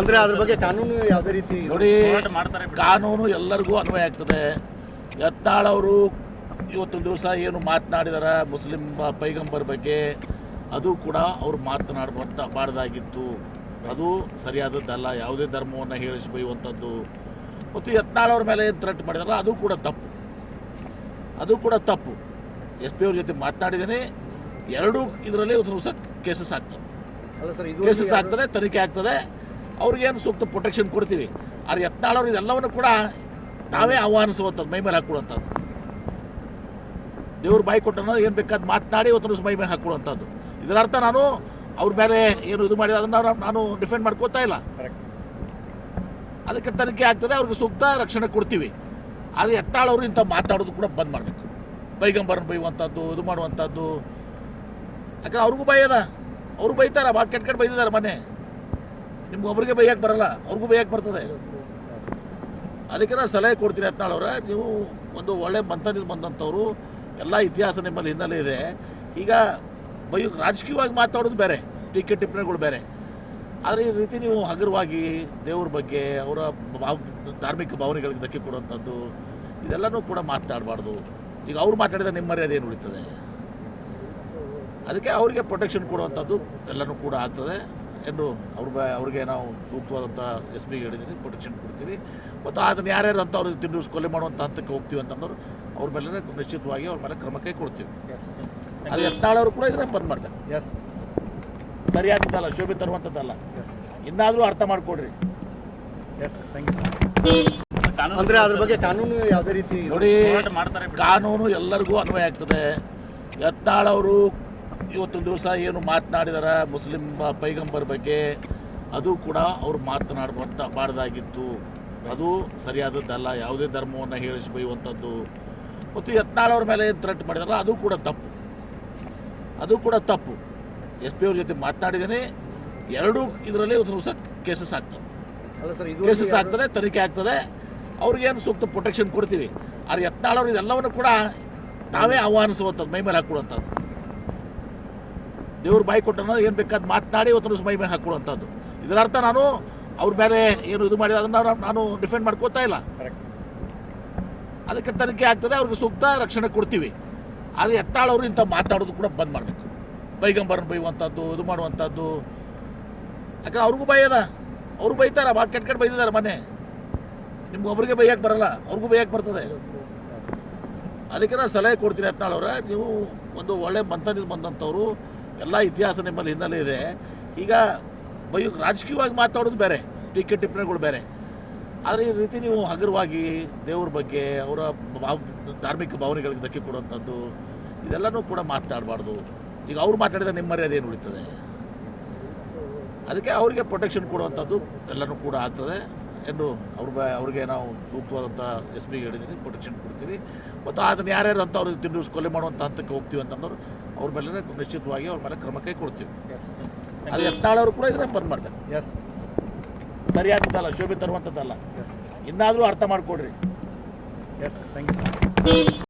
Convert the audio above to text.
ಅಂದ್ರೆ ಅದ್ರ ಬಗ್ಗೆ ಕಾನೂನು ಯಾವುದೇ ರೀತಿ ನೋಡಿ ಕಾನೂನು ಎಲ್ಲರಿಗೂ ಅನ್ವಯ ಆಗ್ತದೆ. ಯತ್ನಾಳ್ ಅವರು ಇವತ್ತೊಂದು ದಿವಸ ಏನು ಮಾತನಾಡಿದಾರ ಮುಸ್ಲಿಂ ಪೈಗಂಬರ್ ಬಗ್ಗೆ ಅದು ಕೂಡ ಅವ್ರು ಮಾತನಾಡುವಂಥ ಬಾರ್ದಾಗಿತ್ತು. ಅದು ಸರಿಯಾದದ್ದಲ್ಲ ಯಾವುದೇ ಧರ್ಮವನ್ನು ಹೇಳಿಸಿ ಬೈಯುವಂಥದ್ದು ಮತ್ತು ಯತ್ನಾಳ್ ಅವ್ರ ಮೇಲೆ ಏನು ಥ್ರೆಟ್ ಮಾಡಿದಾರಲ್ಲ ಅದು ಕೂಡ ತಪ್ಪು. ಅದು ಕೂಡ ತಪ್ಪು. ಎಸ್ ಪಿ ಅವ್ರ ಜೊತೆ ಮಾತನಾಡಿದ್ದೀನಿ. ಎರಡೂ ಇದರಲ್ಲಿ ಒಂದು ದಿವಸ ಕೇಸಸ್ ಆಗ್ತವೆ. ಕೇಸಸ್ ಆಗ್ತದೆ ತನಿಖೆ ಆಗ್ತದೆ. ಅವ್ರಿಗೇನು ಸೂಕ್ತ ಪ್ರೊಟೆಕ್ಷನ್ ಕೊಡ್ತೀವಿ. ಆದರೆ ಯತ್ನಾಳವ್ರು ಇದೆಲ್ಲವನ್ನು ಕೂಡ ನಾವೇ ಆಹ್ವಾನಿಸುವಂಥದ್ದು, ಮೈ ಮೇಲೆ ಹಾಕ್ಕೊಳ್ಳುವಂಥದ್ದು ದೇವ್ರ ಬಾಯಿ ಕೊಟ್ಟನೋ ಏನು ಬೇಕಾದ್ ಮಾತನಾಡಿ ಇವತ್ತು ಮೈ ಮೇಲೆ ಹಾಕ್ಕೊಳ್ಳುವಂಥದ್ದು ಇದರ ಅರ್ಥ ನಾನು ಅವ್ರ ಮೇಲೆ ಏನು ಇದು ಮಾಡಿದ, ಅದನ್ನು ನಾನು- ಡಿಫೆಂಡ್ ಮಾಡ್ಕೋತಾ ಇಲ್ಲ. ಅದಕ್ಕೆ ತನಿಖೆ ಆಗ್ತದೆ, ಅವ್ರಿಗೆ ಸೂಕ್ತ ರಕ್ಷಣೆ ಕೊಡ್ತೀವಿ. ಆದರೆ ಎತ್ತಾಳವರು ಇಂಥ ಮಾತಾಡೋದು ಕೂಡ ಬಂದ್ ಮಾಡಬೇಕು. ಬೈಗಂಬರನ್ನು ಬೈಯುವಂಥದ್ದು, ಇದು ಮಾಡುವಂಥದ್ದು. ಯಾಕಂದ್ರೆ ಅವ್ರಿಗೂ ಭಯ ಅದ. ಅವ್ರು ಬೈತಾರ ಭಾಳ ಕೆಟ್ಟ ಕೆಟ್ಟ ಬೈದಿದ್ದಾರೆ ಮನೆ. ನಿಮ್ಗೆ ಒಬ್ರಿಗೆ ಬೈಯಕ್ಕೆ ಬರಲ್ಲ? ಅವ್ರಿಗೂ ಬೈಯಕ್ಕೆ ಬರ್ತದೆ? ಅದಕ್ಕೆ ನಾನು ಸಲಹೆ ಕೊಡ್ತೀನಿ ಯತ್ನಾಳ್ ಅವರ, ನೀವು ಒಂದು ಒಳ್ಳೆ ಮಂಥನದಿಂದ ಬಂದಂಥವ್ರು, ಎಲ್ಲ ಇತಿಹಾಸ ನಿಮ್ಮಲ್ಲಿ ಹಿನ್ನೆಲೆ ಇದೆ. ಈಗ ಬೈ ರಾಜಕೀಯವಾಗಿ ಮಾತಾಡೋದು ಬೇರೆ ಟೀಕೆ ಟಿಪ್ಪಣಿಗಳು ಬೇರೆ. ಆದರೆ ಈ ರೀತಿ ನೀವು ಹಗುರವಾಗಿ ದೇವ್ರ ಬಗ್ಗೆ, ಅವರ ಭಾವ, ಧಾರ್ಮಿಕ ಭಾವನೆಗಳಿಗೆ ಧಕ್ಕೆ ಕೊಡುವಂಥದ್ದು, ಇದೆಲ್ಲನೂ ಕೂಡ ಮಾತಾಡಬಾರ್ದು. ಈಗ ಅವ್ರು ಮಾತಾಡಿದ ನಿಮ್ಮ ಮರ್ಯಾದೆ ಏನು ಉಳಿತದೆ? ಅದಕ್ಕೆ ಅವರಿಗೆ ಪ್ರೊಟೆಕ್ಷನ್ ಕೊಡುವಂಥದ್ದು ಎಲ್ಲನೂ ಕೂಡ ಆಗ್ತದೆ. ಎಂದು ಅವ್ರ ಅವ್ರಿಗೆ ನಾವು ಸೂಕ್ತವಾದಂಥ ಎಸ್ ಪಿಗೆ ಹೇಳಿದ್ದೀನಿ ಪ್ರೊಟೆಕ್ಷನ್ ಕೊಡ್ತೀವಿ. ಮತ್ತು ಅದನ್ನು ಯಾರ್ಯಾರು ಅಂತ ಅವ್ರಿಗೆ ತಿಂದು ಕೊಲೆ ಮಾಡುವಂಥ ಹಂತಕ್ಕೆ ಹೋಗ್ತೀವಿ ಅಂತಂದ್ರೆ ಅವ್ರ ಮೇಲೆ ನಿಶ್ಚಿತವಾಗಿ ಅವ್ರ ಮೇಲೆ ಕ್ರಮ ಕೈ ಕೊಡ್ತೀವಿ ಅದು ಎತ್ತಾಳವರು ಕೂಡ ಇದನ್ನ ಬಂದ್ ಮಾಡ್ತಾರೆ. ಎಸ್ ಸರಿಯಾದದ್ದಲ್ಲ ಶೋಭೆ ತರುವಂಥದ್ದಲ್ಲ. ಇನ್ನಾದರೂ ಅರ್ಥ ಮಾಡಿಕೊಡ್ರಿ. ಎಸ್ ಥ್ಯಾಂಕ್ ಯು ಕಾನೂನು ಅಂದ್ರೆ ಅದ್ರ ಬಗ್ಗೆ ಕಾನೂನು ಯಾವುದೇ ರೀತಿ ನೋಡಿ ಹೋರಾಟ ಮಾಡ್ತಾರೆ ಬಿಡಿ. ಕಾನೂನು ಎಲ್ಲರಿಗೂ ಅನ್ವಯ ಆಗ್ತದೆ. ಯತ್ನಾಳ್ ಅವರು ಇವತ್ತೊಂದು ದಿವಸ ಏನು ಮಾತನಾಡಿದಾರ ಮುಸ್ಲಿಂ ಪೈಗಂಬರ್ ಬಗ್ಗೆ ಅದು ಕೂಡ ಅವ್ರು ಮಾತನಾಡುವಂತ ಬಾರ್ದಾಗಿತ್ತು. ಅದು ಸರಿಯಾದದ್ದಲ್ಲ ಯಾವುದೇ ಧರ್ಮವನ್ನು ಹೇಳಿಸಿ ಬೈಯುವಂಥದ್ದು ಮತ್ತು ಯತ್ನಾಳ್ ಅವ್ರ ಮೇಲೆ ಏನು ಥ್ರೆಟ್ ಮಾಡಿದಾರಲ್ಲ ಅದು ಕೂಡ ತಪ್ಪು. ಅದು ಕೂಡ ತಪ್ಪು. ಎಸ್ ಪಿ ಅವ್ರ ಜೊತೆ ಮಾತನಾಡಿದ್ದೀನಿ ಎರಡೂ ಇದರಲ್ಲಿ ಒಂದು ದಿವಸ ಕೇಸಸ್ ಆಗ್ತವೆ. ಕೇಸಸ್ ಆಗ್ತದೆ ತನಿಖೆ ಆಗ್ತದೆ. ಅವ್ರಿಗೇನು ಸೂಕ್ತ ಪ್ರೊಟೆಕ್ಷನ್ ಕೊಡ್ತೀವಿ. ಆದ್ರೆ ಯತ್ನಾಳ್ ಅವ್ರು ಇದೆಲ್ಲವನ್ನು ಕೂಡ ತಾವೇ ಆಹ್ವಾನಿಸುವಂಥದ್ದು ಮೈ ಮೇಲೆ ಹಾಕೊಳ್ಳುವಂಥದ್ದು ದೇವ್ರ ಬಾಯಿ ಕೊಟ್ಟನ ಏನು ಬೇಕಾದ್ ಮಾತನಾಡಿ ಇವತ್ತು ಬೈ ಮೈ ಮೇಲೆ ಹಾಕೊಳ್ಳುವಂಥದ್ದು ಇದರ ಅರ್ಥ ನಾನು ಅವ್ರ ಮೇಲೆ ಏನು ಇದು ಮಾಡಿದ ಅದನ್ನ ನಾನು- ಡಿಫೆಂಡ್ ಮಾಡ್ಕೋತಾ ಇಲ್ಲ. ಅದಕ್ಕೆ ತನಿಖೆ ಆಗ್ತದೆ ಅವ್ರಿಗೆ ಸೂಕ್ತ ರಕ್ಷಣೆ ಕೊಡ್ತೀವಿ. ಆದರೆ ಎತ್ತಾಳವರು ಇಂಥ ಮಾತಾಡೋದು ಕೂಡ ಬಂದ್ ಮಾಡಬೇಕು. ಬೈಗಂಬರನ್ನ ಬೈಯುವಂಥದ್ದು ಇದು ಮಾಡುವಂಥದ್ದು. ಯಾಕಂದ್ರೆ ಅವ್ರಿಗೂ ಬೈಯದ ಅದ. ಅವ್ರು ಬೈತಾರ ಭಾಳ ಕೆಟ್ಟ ಕೆಟ್ಟ ಬೈದಿದ್ದಾರೆ ಮನೆ. ನಿಮ್ಗೆ ಒಬ್ರಿಗೆ ಬೈಯಕ್ಕೆ ಬರಲ್ಲ ಅವ್ರಿಗೂ ಬೈಯಕ್ಕೆ ಬರ್ತದೆ. ಅದಕ್ಕೆ ನಾನು ಸಲಹೆ ಕೊಡ್ತೀನಿ ಯತ್ನಾಳ್ ನೀವು ಒಂದು ಒಳ್ಳೆ ಮಂಥನದಿಂದ ಬಂದಂಥವ್ರು ಎಲ್ಲ ಇತಿಹಾಸ ನಿಮ್ಮಲ್ಲಿ ಹಿನ್ನೆಲೆ ಇದೆ. ಈಗ ಬೈ ರಾಜಕೀಯವಾಗಿ ಮಾತಾಡೋದು ಬೇರೆ ಟೀಕೆ ಟಿಪ್ಪಣಿಗಳು ಬೇರೆ. ಆದರೆ ಈ ರೀತಿ ನೀವು ಹಗುರವಾಗಿ ದೇವ್ರ ಬಗ್ಗೆ, ಅವರ ಭಾವ, ಧಾರ್ಮಿಕ ಭಾವನೆಗಳಿಗೆ ಧಕ್ಕೆ ಕೊಡುವಂಥದ್ದು, ಇದೆಲ್ಲನೂ ಕೂಡ ಮಾತನಾಡಬಾರ್ದು ಈಗ ಅವ್ರು ಮಾತಾಡಿದ ನಿಮ್ಮ ಮರ್ಯಾದೆ ಏನು ಉಳಿತದೆ? ಅದಕ್ಕೆ ಅವರಿಗೆ ಪ್ರೊಟೆಕ್ಷನ್ ಕೊಡುವಂಥದ್ದು ಎಲ್ಲನೂ ಕೂಡ ಆಗ್ತದೆ ಎಂದು ಅವ್ರ ಅವ್ರಿಗೆ ನಾವು ಸೂಕ್ತವಾದಂಥ ಎಸ್ ಪಿಗೆ ಹೇಳಿದ್ದೀನಿ ಪ್ರೊಟೆಕ್ಷನ್ ಕೊಡ್ತೀವಿ. ಮತ್ತು ಅದನ್ನು ಯಾರ್ಯಾರು ಅಂತ ಅವ್ರಿಗೆ ತಿಂದು ಕೊಲೆ ಮಾಡುವಂಥ ಹಂತಕ್ಕೆ ಹೋಗ್ತೀವಿ ಅಂತಂದ್ರೆ ಅವ್ರ ಮೇಲೆ ನಿಶ್ಚಿತವಾಗಿ ಅವ್ರ ಮೇಲೆ ಕ್ರಮ ಕೈ ಕೊಡ್ತೀವಿ. ಅದು ಎತ್ತಾಳವರು ಕೂಡ ಇದನ್ನ ಬಂದ್ ಮಾಡ್ತಾರೆ. ಎಸ್ ಸರಿಯಾದದ್ದಲ್ಲ ಶೋಭೆ ತರುವಂಥದ್ದಲ್ಲ. ಇನ್ನಾದರೂ ಅರ್ಥ ಮಾಡ್ಕೊಡ್ರಿ. Yes thank you